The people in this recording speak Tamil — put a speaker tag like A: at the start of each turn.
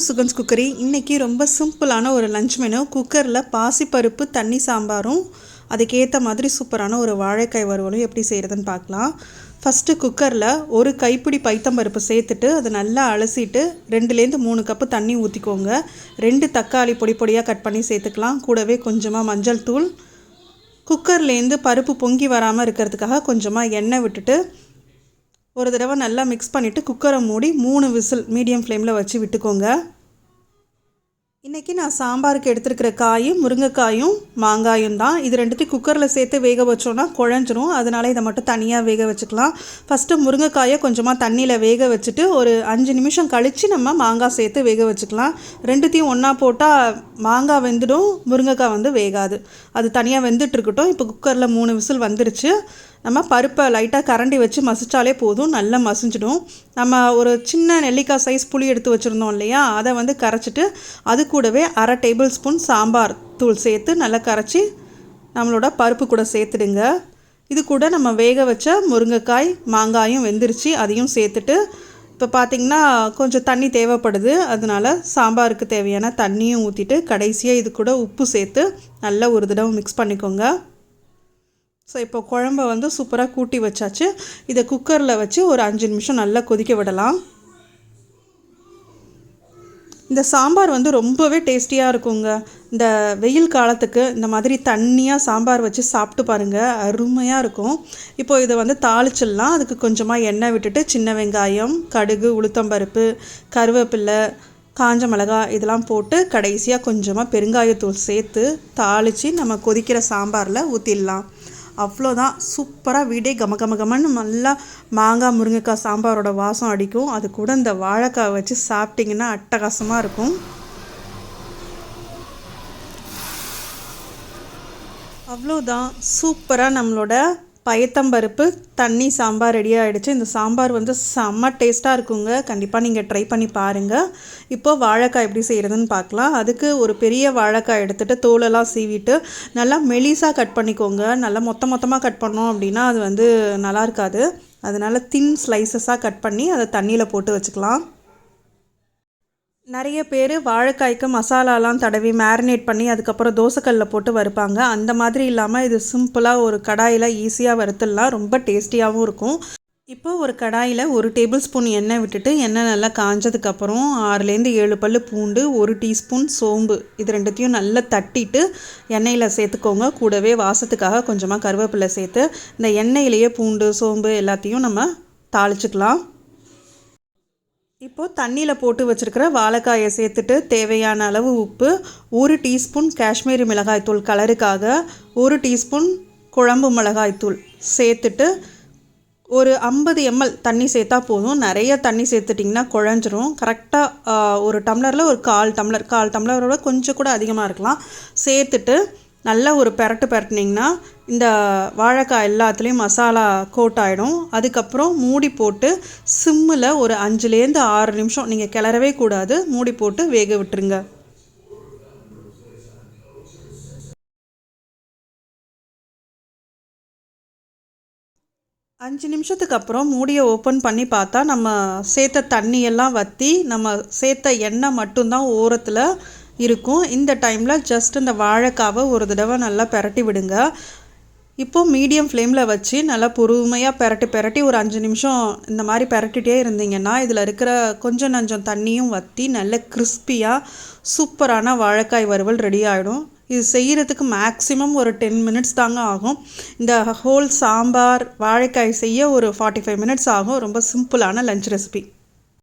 A: சுகன்ஸ் குக்கரி இன்றைக்கி ரொம்ப சிம்பிளான ஒரு லஞ்ச் மெனு குக்கரில் பாசிப்பருப்பு தண்ணி சாம்பாரும் அதுக்கேற்ற மாதிரி சூப்பரான ஒரு வாழைக்காய் வறுவலும் எப்படி செய்கிறதுன்னு பார்க்கலாம். ஃபஸ்ட்டு குக்கரில் ஒரு கைப்பிடி பைத்தம்பருப்பு சேர்த்துட்டு அதை நல்லா அலசிட்டு ரெண்டுலேருந்து மூணு கப்பு தண்ணி ஊற்றிக்கோங்க ரெண்டு தக்காளி பொடி பொடியாக கட் பண்ணி சேர்த்துக்கலாம். கூடவே கொஞ்சமாக மஞ்சள் தூள். குக்கர்லேருந்து பருப்பு பொங்கி வராமல் இருக்கிறதுக்காக கொஞ்சமாக எண்ணெய் விட்டுட்டு ஒரு தடவை நல்லா மிக்ஸ் பண்ணிவிட்டு குக்கரை மூடி மூணு விசில் மீடியம் ஃப்ளேமில் வச்சு விட்டுக்கோங்க. இன்றைக்கி நான் சாம்பாருக்கு எடுத்துருக்கிற காயும் முருங்கைக்காயும் மாங்காயும் தான். இது ரெண்டுத்தையும் குக்கரில் சேர்த்து வேக வச்சோன்னா குழஞ்சிரும். அதனால் இதை மட்டும் தனியாக வேக வச்சுக்கலாம். ஃபஸ்ட்டு முருங்கைக்காயை கொஞ்சமாக தண்ணியில் வேக வச்சுட்டு ஒரு அஞ்சு நிமிஷம் கழித்து நம்ம மாங்காய் சேர்த்து வேக வச்சுக்கலாம். ரெண்டுத்தையும் ஒன்றா போட்டால் மாங்காய் வெந்துடும் முருங்கைக்காய் வந்து வேகாது. அது தனியாக வெந்துட்டுருக்கட்டும் இப்போ குக்கரில் மூணு விசில் வந்துருச்சு. நம்ம பருப்பை லைட்டாக கரண்டி வச்சு மசிச்சாலே போதும் நல்லா மசிஞ்சிடும். நம்ம ஒரு சின்ன நெல்லிக்காய் சைஸ் புளி எடுத்து வச்சுருந்தோம் இல்லையா? அதை வந்து கரைச்சிட்டு அது கூடவே அரை டேபிள் ஸ்பூன் சாம்பார் தூள் சேர்த்து நல்லா கரைச்சி நம்மளோட பருப்பு கூட சேர்த்துடுங்க. இது கூட நம்ம வேக வச்ச முருங்கைக்காய் மாங்காயும் வெந்துருச்சு அதையும் சேர்த்துட்டு இப்போ பார்த்திங்கன்னா கொஞ்சம் தண்ணி தேவைப்படுது. அதனால சாம்பாருக்கு தேவையான தண்ணியும் ஊற்றிட்டு கடைசியாக இது கூட உப்பு சேர்த்து நல்லா ஒரு தடவை மிக்ஸ் பண்ணிக்கோங்க. ஸோ இப்போ குழம்ப வந்து சூப்பராக கூட்டி வச்சாச்சு. இதை குக்கரில் வச்சு ஒரு அஞ்சு நிமிஷம் நல்லா கொதிக்க விடலாம். இந்த சாம்பார் வந்து ரொம்பவே டேஸ்டியாக இருக்குங்க. இந்த வெயில் காலத்துக்கு இந்த மாதிரி தண்ணியாக சாம்பார் வச்சு சாப்பிட்டு பாருங்கள் அருமையாக இருக்கும். இப்போ இதை வந்து தாளிச்சிடலாம். அதுக்கு கொஞ்சமாக எண்ணெய் விட்டுட்டு சின்ன வெங்காயம் கடுகு உளுத்தம்பருப்பு கருவேப்பில்லை காஞ்ச மிளகா இதெல்லாம் போட்டு கடைசியாக கொஞ்சமாக பெருங்காயத்தூள் சேர்த்து தாளித்து நம்ம கொதிக்கிற சாம்பாரில் ஊற்றிடலாம் அவ்வளோதான். சூப்பராக வீடே கம கம கமன்னு நல்லா மாங்காய் முருங்கைக்காய் சாம்பாரோட வாசம் அடிக்கும். அது கூட இந்த வாழைக்காய் வச்சு சாப்பிட்டிங்கன்னா அட்டகாசமாக இருக்கும். அவ்வளோதான். சூப்பராக நம்மளோட பயத்தம்பருப்பு தண்ணி சாம்பார் ரெடி ஆகிடுச்சு இந்த சாம்பார் வந்து செம்ம டேஸ்ட்டாக இருக்குங்க. கண்டிப்பாக நீங்கள் ட்ரை பண்ணி பாருங்கள் இப்போது வாழைக்காய் எப்படி செய்கிறதுன்னு பார்க்கலாம். அதுக்கு ஒரு பெரிய வாழைக்காய் எடுத்துகிட்டு தோலெல்லாம் சீவிட்டு நல்லா மெலிசாக கட் பண்ணிக்கோங்க. நல்லா மொத்த மொத்தமாக கட் பண்ணோம் அப்படின்னா அது வந்து நல்லா இருக்காது. அதனால் தின் ஸ்லைசஸாக கட் பண்ணி அதை தண்ணியில் போட்டு வச்சுக்கலாம். நிறைய பேர் வாழைக்காய்க்கு மசாலாலாம் தடவி மேரினேட் பண்ணி அதுக்கப்புறம் தோசைக்கல்லில் போட்டு வறுப்பாங்க. அந்த மாதிரி இல்லாமல் இது சிம்பிளாக ஒரு கடாயில் ஈஸியாக வறுத்துடலாம். ரொம்ப டேஸ்டியாகவும் இருக்கும். இப்போ ஒரு கடாயில் ஒரு டேபிள் ஸ்பூன் எண்ணெய் விட்டுட்டு எண்ணெய் நல்லா காஞ்சதுக்கப்புறம் ஆறுலேருந்து ஏழு பல் பூண்டு ஒரு டீஸ்பூன் சோம்பு. இது ரெண்டுத்தையும் நல்லா தட்டிட்டு எண்ணெயில் சேர்த்துக்கோங்க. கூடவே வாசத்துக்காக கொஞ்சமாக கருவேப்பிலை சேர்த்து இந்த எண்ணெயிலேயே பூண்டு சோம்பு எல்லாத்தையும் நம்ம தாளிச்சுக்கலாம். இப்போது தண்ணியில் போட்டு வச்சுருக்கிற வாழைக்காயை சேர்த்துட்டு தேவையான அளவு உப்பு ஒரு டீஸ்பூன் காஷ்மீரி மிளகாய்த்தூள் கலருக்காக ஒரு டீஸ்பூன் குழம்பு மிளகாய்த்தூள் சேர்த்துட்டு ஒரு ஐம்பது எம்எல் தண்ணி சேர்த்தா போதும். நிறைய தண்ணி சேர்த்துட்டிங்கன்னா குழஞ்சிரும். கரெக்டாக ஒரு டம்ளரில் ஒரு கால் டம்ளர் கால் டம்ளரோட கொஞ்சம் கூட அதிகமாக இருக்கலாம். சேர்த்துட்டு நல்லா ஒரு பெரட்டு பெரட்டினிங்கன்னா இந்த வாழைக்காய் எல்லாத்துலேயும் மசாலா கோட் ஆகிடும் அதுக்கப்புறம் மூடி போட்டு சிம்மில் ஒரு அஞ்சுலேருந்து ஆறு நிமிஷம் நீங்கள் கிளறவே கூடாது. மூடி போட்டு வேக விட்டுருங்க. அஞ்சு நிமிஷத்துக்கு அப்புறம் மூடியை ஓப்பன் பண்ணி பார்த்தா நம்ம சேர்த்த தண்ணியெல்லாம் வற்றி நம்ம சேர்த்த எண்ணெய் மட்டும்தான் ஓரத்தில் இருக்கும். இந்த டைமில் ஜஸ்ட் இந்த வாழைக்காவை ஒரு தடவை நல்லா பெரட்டி விடுங்க. இப்போது மீடியம் ஃப்ளேமில் வச்சு நல்லா பொறுமையாக பெரட்டி பெரட்டி ஒரு அஞ்சு நிமிஷம் இந்த மாதிரி பெரட்டிகிட்டே இருந்தீங்கன்னா இதில் இருக்கிற கொஞ்சம் நஞ்சம் தண்ணியும் வற்றி நல்ல கிறிஸ்பியாக சூப்பரான வாழைக்காய் வறுவல் ரெடி ஆகிடும் இது செய்கிறதுக்கு மேக்ஸிமம் ஒரு டென் மினிட்ஸ் தாங்க ஆகும். இந்த ஹோல் சாம்பார் வாழைக்காய் செய்ய ஒரு ஃபார்ட்டி ஃபைவ் மினிட்ஸ் ஆகும். ரொம்ப சிம்பிளான லஞ்ச் ரெசிபி